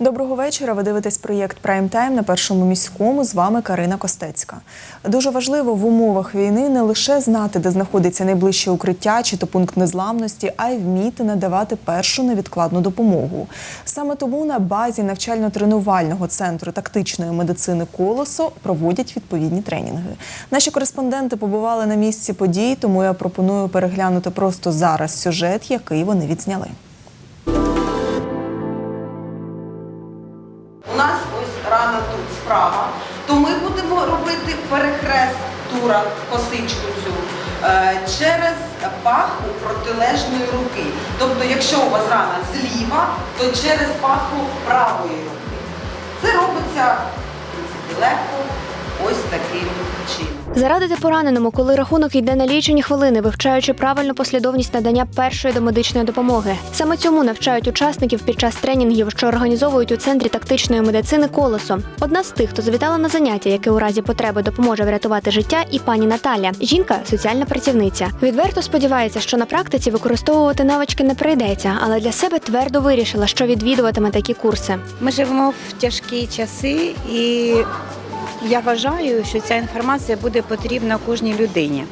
Доброго вечора. Ви дивитесь проєкт Прайм Тайм на першому міському. З вами Карина Костецька. Дуже важливо в умовах війни не лише знати, де знаходиться найближче укриття чи то пункт незламності, а й вміти надавати першу невідкладну допомогу. Саме тому на базі навчально-тренувального центру тактичної медицини Колосо проводять відповідні тренінги. Наші кореспонденти побували на місці подій, тому я пропоную переглянути просто зараз сюжет, який вони відзняли. Рана справа, то ми будемо робити перехрест тура, косичку цю, е, через паху протилежної руки. Тобто, якщо у вас рана зліва, то через паху правої руки. Це робиться легко, ось таким. Зарадити пораненому, коли рахунок йде на лічені хвилини, вивчаючи правильну послідовність надання першої домедичної допомоги. Саме цьому навчають учасників під час тренінгів, що організовують у центрі тактичної медицини колесо. Одна з тих, хто завітала на заняття, яке у разі потреби допоможе врятувати життя, і пані Наталя. Жінка соціальна працівниця. Відверто сподівається, що на практиці використовувати навички не прийдеться, але для себе твердо вирішила, що відвідуватиме такі курси. Ми живемо в тяжкі часи, і я вважаю, що ця інформація буде потрібна кожній людині.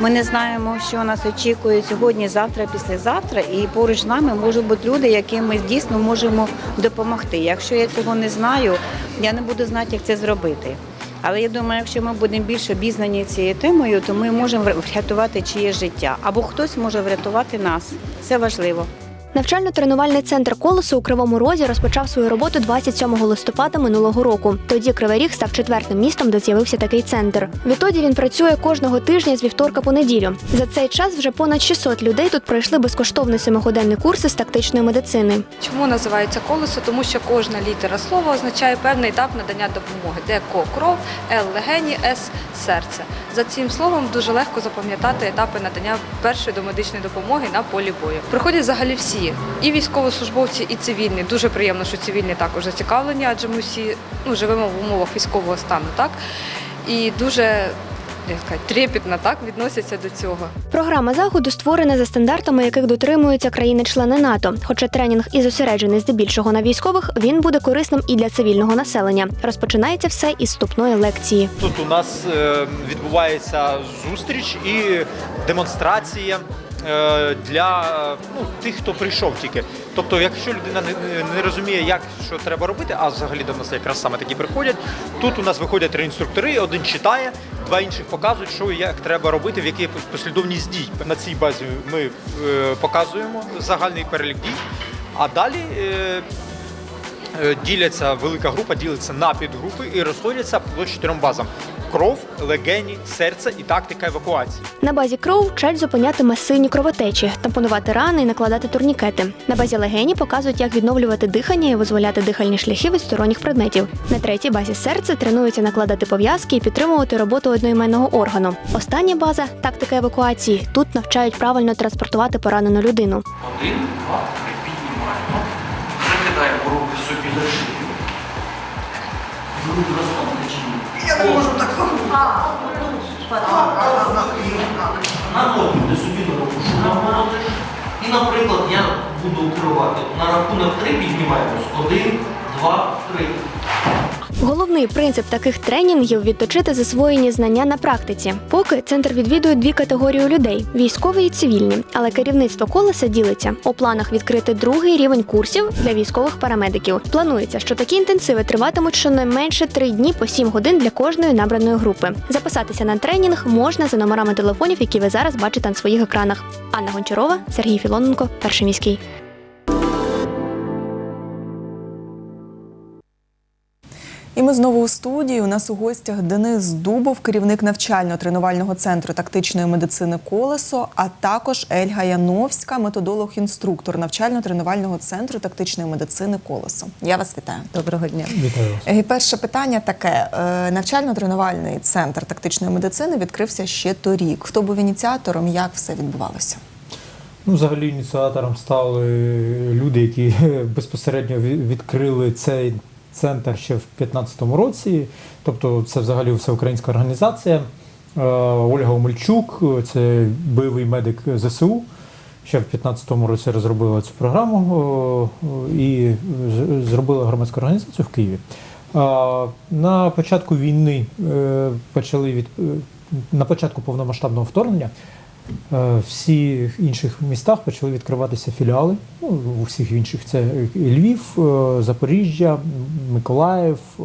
Ми не знаємо, що нас очікує сьогодні, завтра, післязавтра, і поруч з нами можуть бути люди, яким ми дійсно можемо допомогти. Якщо я цього не знаю, я не буду знати, як це зробити. Але я думаю, якщо ми будемо більш обізнані цією темою, то ми можемо врятувати чиє життя або хтось може врятувати нас. Це важливо. Навчально-тренувальний центр колесо у Кривому Розі розпочав свою роботу 27 листопада минулого року. Тоді Кривий Ріг став четвертим містом, де з'явився такий центр. Відтоді він працює кожного тижня з вівторка по неділю. За цей час вже понад 600 людей тут пройшли безкоштовний семиходенний курс із тактичної медицини. Чому називається колесо? Тому що кожна літера слова означає певний етап надання допомоги, де ко кров, Л легені, С серце. За цим словом дуже легко запам'ятати етапи надання першої домедичної допомоги на полі бою. Приходять взагалі всі, і військовослужбовці, і цивільні. Дуже приємно, що цивільні також зацікавлені, адже ми всі ну, живемо в умовах військового стану, так і дуже трепетно так відносяться до цього. Програма заходу створена за стандартами, яких дотримуються країни-члени НАТО. Хоча тренінг і зосереджений здебільшого на військових, він буде корисним і для цивільного населення. Розпочинається все із вступної лекції. Тут у нас е, відбувається зустріч і демонстрація для ну, тих, хто прийшов тільки. Тобто, якщо людина не, розуміє, як що треба робити, а взагалі до нас якраз саме такі приходять. Тут у нас виходять три інструктори, один читає, два інших показують, що і як треба робити, в якій послідовність дій. На цій базі ми е, показуємо загальний перелік дій, а далі. Е, діляться, велика група ділиться на підгрупи і розходяться по чотирьом базам: кров, легені, серце і тактика евакуації. На базі кров вчать зупиняти масивні кровотечі, тампонувати рани і накладати турнікети. На базі легені показують, як відновлювати дихання і визволяти дихальні шляхи від сторонніх предметів. На третій базі серце тренуються накладати пов'язки і підтримувати роботу одноіменного органу. Остання база тактика евакуації. Тут навчають правильно транспортувати поранену людину. Один, два, три, руки собі за шию. Груди розслабити чи ні? Я не можу так Наводьте собі на руку, що наводиш. І, наприклад, я буду керувати. На рахунок три піднімаємось. Один, два, три. Головний принцип таких тренінгів відточити засвоєні знання на практиці. Поки центр відвідує дві категорії людей військові і цивільні. Але керівництво колеса ділиться у планах відкрити другий рівень курсів для військових парамедиків. Планується, що такі інтенсиви триватимуть щонайменше три дні по сім годин для кожної набраної групи. Записатися на тренінг можна за номерами телефонів, які ви зараз бачите на своїх екранах. Анна Гончарова, Сергій Філоненко, перший міський. І ми знову у студії. У нас у гостях Денис Дубов, керівник навчально-тренувального центру тактичної медицини Колесо, а також Ельга Яновська, методолог-інструктор навчально-тренувального центру тактичної медицини Колесо. Я вас вітаю. Доброго дня. Е, Перше питання таке: Е, навчально-тренувальний центр тактичної медицини відкрився ще торік. Хто був ініціатором? Як все відбувалося? Ну, взагалі ініціатором стали люди, які безпосередньо відкрили цей центр ще в 2015 році. Тобто, це взагалі всеукраїнська організація. Е, Ольга Омельчук, це бойовий медик ЗСУ. ще в 2015 році розробила цю програму о, і зробила громадську організацію в Києві. На початку війни е, почали від е, на початку повномасштабного вторгнення. Е, Всі інших містах почали відкриватися філіали. Ну, у всіх інших це Львів, е, Запоріжжя, Миколаїв. е,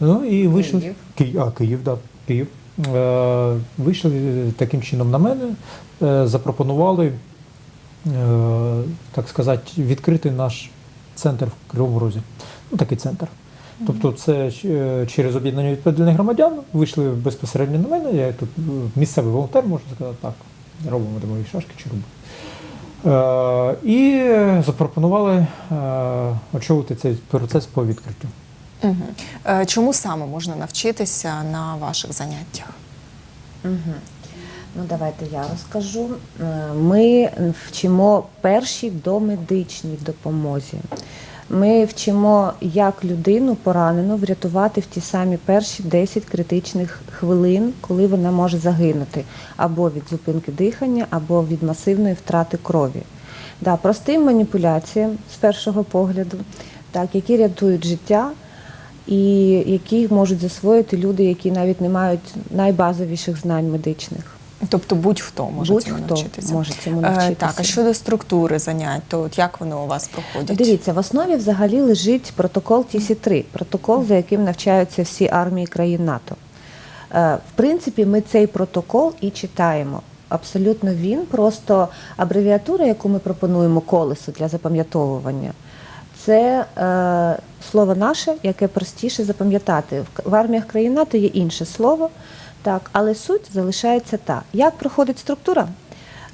Ну і вийшли Київ. Київ, а, Київ, да, Київ. Е, вийшли таким чином на мене, е, запропонували, е, так сказати, відкрити наш центр в Кривому Розі. Ну, такий центр. Тобто, це е, через об'єднання відповідальних громадян вийшли безпосередньо на мене. Я тут е, місцевий волонтер, можна сказати так. Робимо домові шашки чи робимо. Е, і запропонували очолити цей процес по відкриттю. Угу. Чому саме можна навчитися на ваших заняттях? Угу. Ну, давайте я розкажу. Е, Ми вчимо першій домедичній допомозі. Ми вчимо, як людину поранену врятувати в ті самі перші 10 критичних хвилин, коли вона може загинути або від зупинки дихання, або від масивної втрати крові. Да, простим маніпуляціям з першого погляду, так, які рятують життя і які можуть засвоїти люди, які навіть не мають найбазовіших знань медичних. Тобто будь-хто може цьому Будь-хто навчитися. може цьому Е, навчитися. Так, а щодо структури занять, то от як вони у вас проходять? Дивіться, в основі взагалі лежить протокол TC3, протокол, за яким навчаються всі армії країн НАТО. Е, В принципі, ми цей протокол і читаємо. Абсолютно він, просто абревіатура, яку ми пропонуємо колесо для запам'ятовування. Це е, слово наше, яке простіше запам'ятати. В, в арміях країн НАТО є інше слово, так, але суть залишається та. Як проходить структура?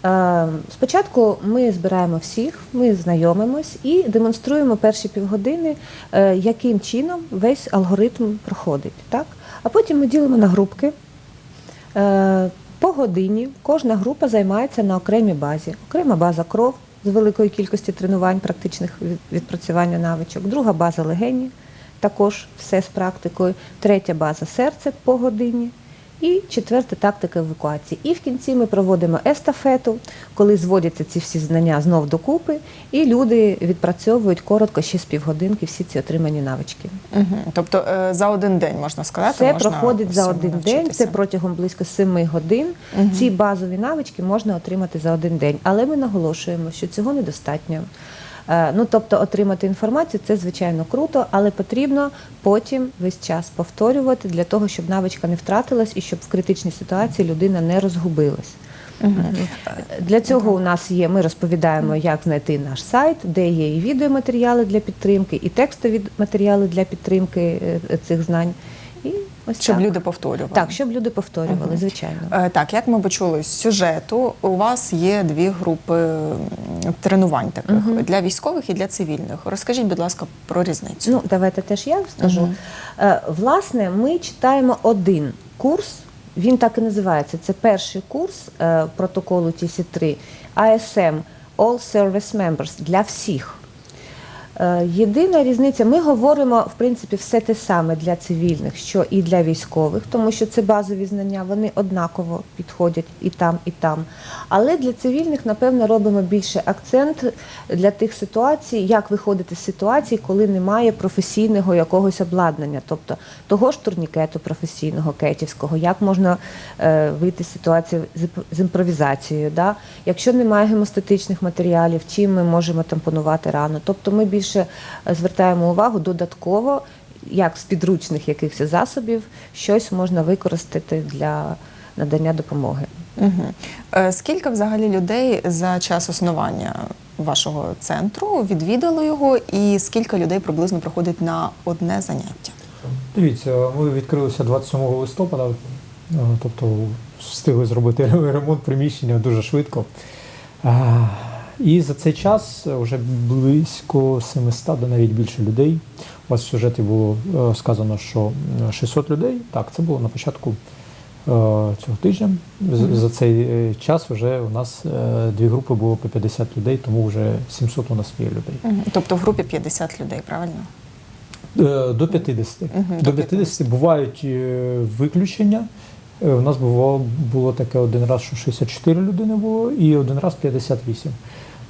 Е, Спочатку ми збираємо всіх, ми знайомимось і демонструємо перші півгодини, е, яким чином весь алгоритм проходить. Так? А потім ми ділимо на групки. Е, По годині кожна група займається на окремій базі. Окрема база кров з великої кількості тренувань, практичних від- відпрацювання навичок. Друга база легені, також все з практикою. Третя база серце по годині. І четверта тактика евакуації. І в кінці ми проводимо естафету, коли зводяться ці всі знання знов докупи, і люди відпрацьовують коротко ще з півгодинки всі ці отримані навички. Угу. Тобто е, за один день можна сказати, Це можна проходить за один день, це протягом близько 7 годин. Ці базові навички можна отримати за один день. Але ми наголошуємо, що цього недостатньо. Е, Ну, тобто отримати інформацію це звичайно круто, але потрібно потім весь час повторювати для того, щоб навичка не втратилась і щоб в критичній ситуації людина не розгубилась. Для цього у нас є, ми розповідаємо, як знайти наш сайт, де є і відеоматеріали для підтримки, і текстові матеріали для підтримки е, цих знань. І ось Щоб так. люди повторювали. Так, щоб люди повторювали, звичайно. Е, Так, як ми почули з сюжету, у вас є дві групи тренувань таких для військових і для цивільних. Розкажіть, будь ласка, про різницю. Ну, давайте теж я скажу. Е, Власне, ми читаємо один курс. Він так і називається. Це перший курс е, протоколу TC3 ASM All Service Members для всіх. Е, Єдина різниця, ми говоримо в принципі все те саме для цивільних, що і для військових, тому що це базові знання, вони однаково підходять і там, і там. Але для цивільних, напевно, робимо більше акцент для тих ситуацій, як виходити з ситуації, коли немає професійного якогось обладнання, тобто того ж турнікету професійного кетівського, як можна е, вийти з ситуації з, імпровізацією. Да? Якщо немає гемостатичних матеріалів, чим ми можемо тампонувати рану. Тобто ми більше е, звертаємо увагу додатково, як з підручних якихось засобів, щось можна використати для надання допомоги. Угу. Скільки взагалі людей за час існування вашого центру відвідало його, і скільки людей приблизно приходить на одне заняття? Дивіться, ми відкрилися 27 листопада, е, тобто встигли зробити ремонт приміщення дуже швидко. І за цей час вже близько 700 до навіть більше людей. У вас в сюжеті було е, сказано, що е, 600 людей. Так, це було на початку е, цього тижня. За цей е, час вже у нас е, дві групи було по 50 людей, тому вже 700 у нас є людей. Тобто в групі 50 людей, правильно? Е, До 50. Мгм, До до 50 бувають е, виключення. Е, У нас було, було таке один раз, що 64 людини було, і один раз 58.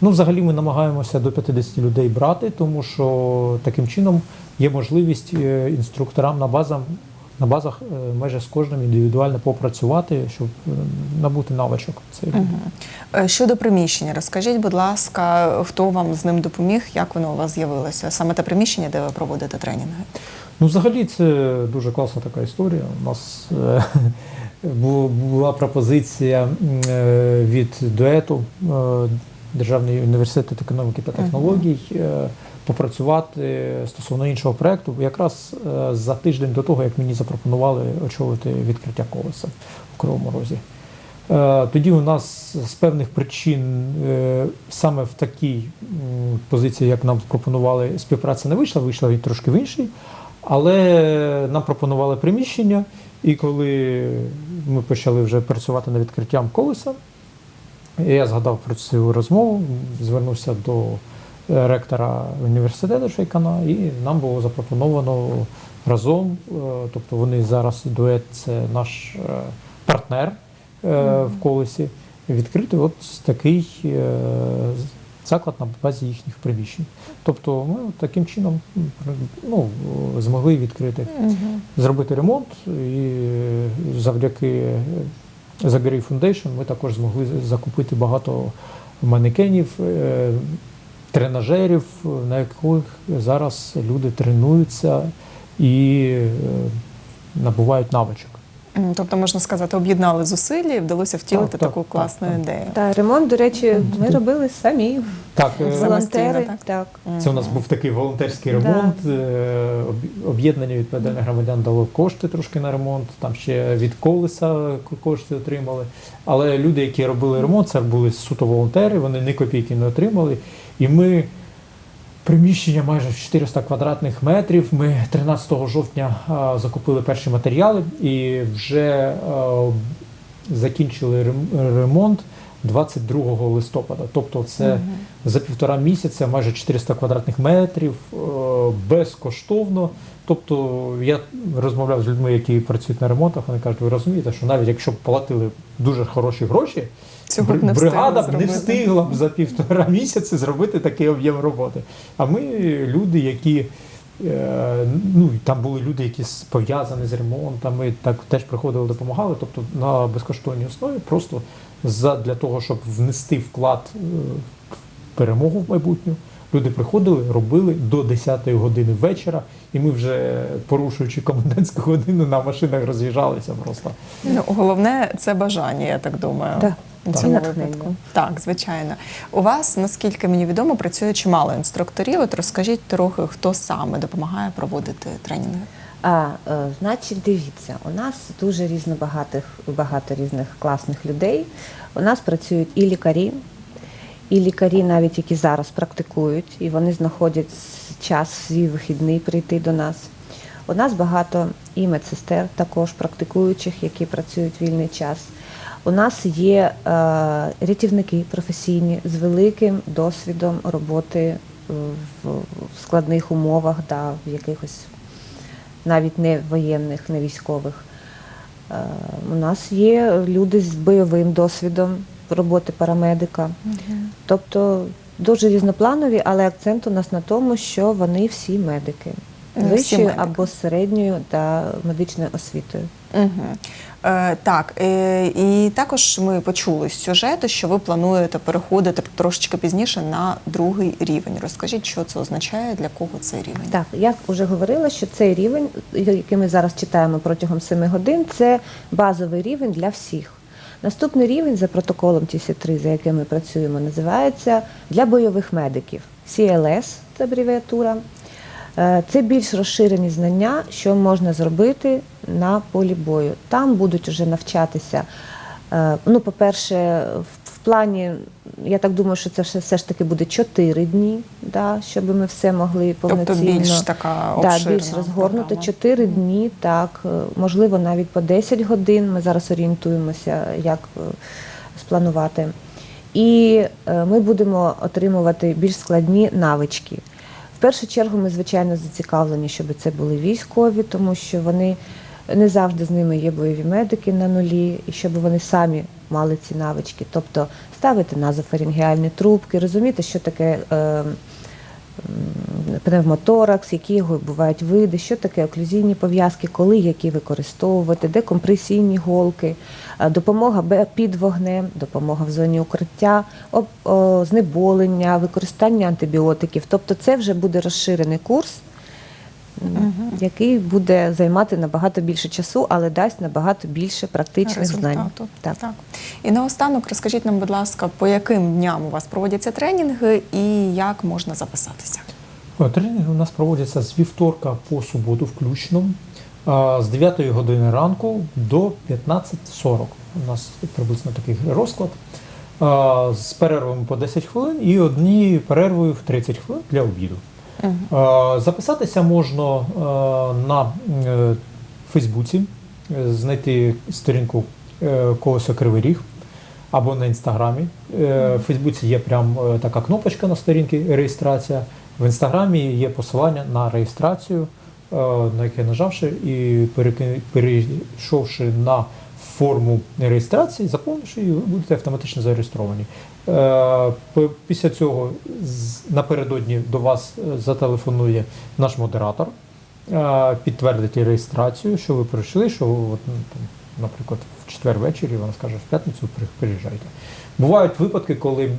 Ну, взагалі, ми намагаємося до 50 людей брати, тому що таким чином є можливість е, інструкторам на базах, на базах е, майже з кожним індивідуально попрацювати, щоб е, набути навичок. Е, Щодо приміщення, розкажіть, будь ласка, хто вам з ним допоміг, як воно у вас з'явилося? Саме те приміщення, де ви проводите тренінги? Ну, взагалі, це дуже класна така історія. У нас була пропозиція від дуету Державний університет економіки та технологій е, попрацювати стосовно іншого проєкту, якраз е, за тиждень до того, як мені запропонували очолити відкриття колеса в Кривому Розі. Е, Тоді у нас з певних причин саме в такій позиції, як нам пропонували, співпраця не вийшла, вийшла і трошки в іншій. Але нам пропонували приміщення, і коли ми почали вже працювати над відкриттям колеса, я згадав про цю розмову, звернувся до е, ректора університету Шейкана, і нам було запропоновано разом, е, тобто вони зараз дует це наш е, партнер в колесі, відкрити от такий заклад на базі їхніх приміщень. Тобто ми таким чином ну, змогли відкрити, зробити ремонт, і завдяки Загорій Foundation ми також змогли закупити багато манекенів, е, тренажерів, на яких зараз люди тренуються і е, набувають навичок. Тобто, можна сказати, об'єднали зусилля і вдалося втілити Так, так, таку так, класну так. ідею. Та ремонт, до речі, ми робили самі. Так, е, Волонтери. так? Так. Це у нас був такий волонтерський ремонт. об- Об'єднання відповідальних громадян дало кошти трошки на ремонт. Там ще від колеса кошти отримали. Але люди, які робили ремонт, це були суто волонтери, вони ні копійки не отримали. І ми приміщення майже 400 квадратних метрів. Ми 13 жовтня закупили перші матеріали і вже закінчили ремонт 22 листопада. Тобто, це за півтора місяця, майже 400 квадратних метрів, е, безкоштовно. Тобто я розмовляв з людьми, які працюють на ремонтах. Вони кажуть, ви розумієте, що навіть якщо б платили дуже хороші гроші, Цього б не бригада б не встигла б за півтора місяці зробити такий об'єм роботи. А ми люди, які е, ну там були люди, які пов'язані з ремонтами, так теж приходили, допомагали. Тобто на безкоштовній основі, просто за для того, щоб внести вклад е, в перемогу в майбутню. Люди приходили, робили до 10-ї години вечора, і ми вже порушуючи комендантську годину на машинах роз'їжджалися просто. Ну, головне це бажання, я так думаю. Так. У Так. цьому випадку. Так, звичайно. У вас, наскільки мені відомо, працює чимало інструкторів. От розкажіть трохи, хто саме допомагає проводити тренінги. А, е, значить, дивіться, у нас дуже різнобагатих, багато різних класних людей. У нас працюють і лікарі, і лікарі, навіть які зараз практикують, і вони знаходять час свій вихідний прийти до нас. У нас багато і медсестер, також практикуючих, які працюють вільний час. У нас є е, рятівники професійні з великим досвідом роботи е, в, складних умовах, да, в якихось навіть не воєнних, не військових. Е, У нас є люди з бойовим досвідом роботи парамедика. Тобто дуже різнопланові, але акцент у нас на тому, що вони всі медики. Вищою або середньою та медичною освітою. Угу. Е, так, е, і також ми почули з сюжету, що ви плануєте переходити трошечки пізніше на другий рівень. Розкажіть, що це означає, для кого цей рівень? Так, я вже говорила, що цей рівень, який ми зараз читаємо протягом 7 годин, це базовий рівень для всіх. Наступний рівень за протоколом TC3, за яким ми працюємо, називається для бойових медиків. CLS це абревіатура. Е, Це більш розширені знання, що можна зробити на полі бою. Там будуть вже навчатися. е, Ну, по-перше, в- плані, я так думаю, що це все, ж таки буде 4 дні, да, щоб ми все могли Тобто повноцінно. більш така Да, більш розгорнуто. 4 дні, так, е, можливо, навіть по 10 годин. Ми зараз орієнтуємося, як е, спланувати. І ми будемо отримувати більш складні навички. В першу чергу ми, звичайно, зацікавлені, щоб це були військові, тому що вони Не завжди з ними є бойові медики на нулі, і щоб вони самі мали ці навички. Тобто ставити назофарингеальні трубки, розуміти, що таке е, пневмоторакс, які його бувають види, що таке оклюзійні пов'язки, коли які використовувати, де компресійні голки, е, допомога під вогнем, допомога в зоні укриття, знеболення, використання антибіотиків. Тобто це вже буде розширений курс, м, який буде займати набагато більше часу, але дасть набагато більше практичних знань. Так. Так. І наостанок розкажіть нам, будь ласка, по яким дням у вас проводяться тренінги і як можна записатися? Тренінги у нас проводяться з вівторка по суботу включно, з 9 години ранку до 15.40. У нас приблизно такий розклад. З перервами по 10 хвилин і одні перервою в 30 хвилин для обіду. А, Записатися можна е, на е, Фейсбуці, е, знайти сторінку е, Колесо Кривий Ріг або на інстаграмі. Е, В Фейсбуці є прям е, така кнопочка на сторінці реєстрація. В інстаграмі є посилання на реєстрацію, е, на яке нажавши і перейшовши на форму реєстрації, заповнивши її, ви будете автоматично зареєстровані. Е, Після цього напередодні до вас е, зателефонує наш модератор, е, підтвердить реєстрацію, що ви прийшли, що ну, наприклад, в четвер ввечері вона скаже, в п'ятницю при- приїжджайте. Бувають випадки, коли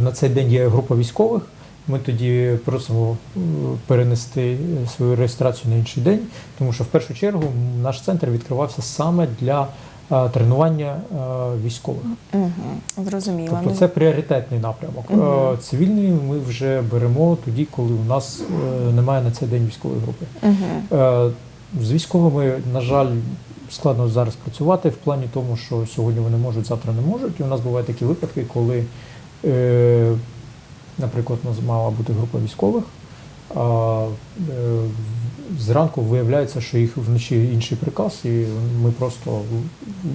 на цей день є група військових. Ми тоді просимо е, перенести свою реєстрацію на інший день, тому що в першу чергу наш центр відкривався саме для е, тренування е, військових. Угу. Зрозуміло. Тобто це пріоритетний напрямок. Е, Цивільний ми вже беремо тоді, коли у нас е, немає на цей день військової групи. Е, З військовими, на жаль, складно зараз працювати в плані тому, що сьогодні вони можуть, завтра не можуть. І у нас бувають такі випадки, коли, е, наприклад, у нас мала бути група військових, а е, зранку виявляється, що їх вночі інший приказ, і ми просто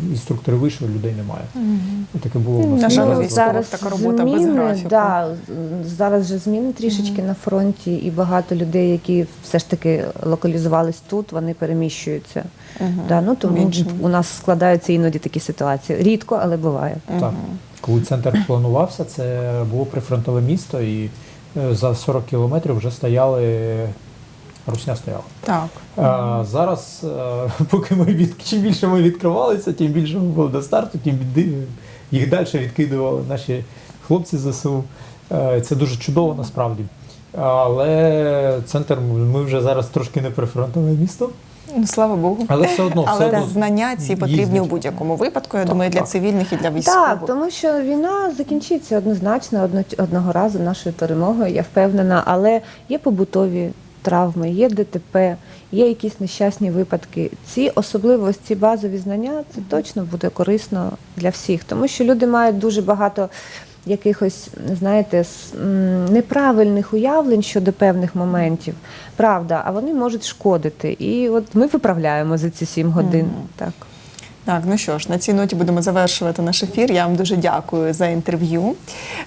інструктори вийшли, людей немає. І таке було у нас. жаль, не у раз. така робота без графіку. Да, зараз вже зміни трішечки на фронті, і багато людей, які все ж таки локалізувались тут, вони переміщуються. Мгм. Да, ну, тому Більше. у нас складаються іноді такі ситуації. Рідко, але буває. Так. Коли центр планувався, це було прифронтове місто, і е, за 40 кілометрів вже стояли, русня стояла. Так. А, зараз, е, поки ми від, чим більше ми відкривалися, тим більше ми було до старту, тим їх далі відкидували наші хлопці з ЗСУ. Е, Це дуже чудово насправді. Але центр ми вже зараз трошки не прифронтове місто, Ну, слава Богу. але все одно, все Але одно знання ці потрібні їздять. у будь-якому випадку. Я Так, думаю, для так. цивільних і для військових. Так, тому що війна закінчиться однозначно одно, одного разу нашою перемогою, я впевнена. Але є побутові травми, є ДТП, є якісь нещасні випадки. Ці особливості, базові знання це точно буде корисно для всіх, тому що люди мають дуже багато. Якихось, знаєте, неправильних уявлень щодо певних моментів, правда, а вони можуть шкодити. І от ми виправляємо за ці сім годин. Мгм. Так. Так, ну що ж, на цій ноті будемо завершувати наш ефір. Я вам дуже дякую за інтерв'ю.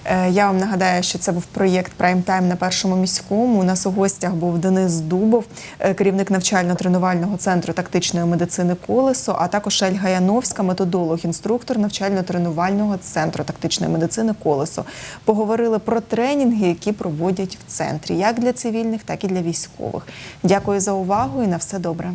Е, Я вам нагадаю, що це був проєкт Прайм Тайм на першому міському. У нас у гостях був Денис Дубов, е, керівник навчально-тренувального центру тактичної медицини Колесо, а також Ельга Яновська, методолог, інструктор навчально-тренувального центру тактичної медицини Колесо. Поговорили про тренінги, які проводять в центрі, як для цивільних, так і для військових. Дякую за увагу і на все добре.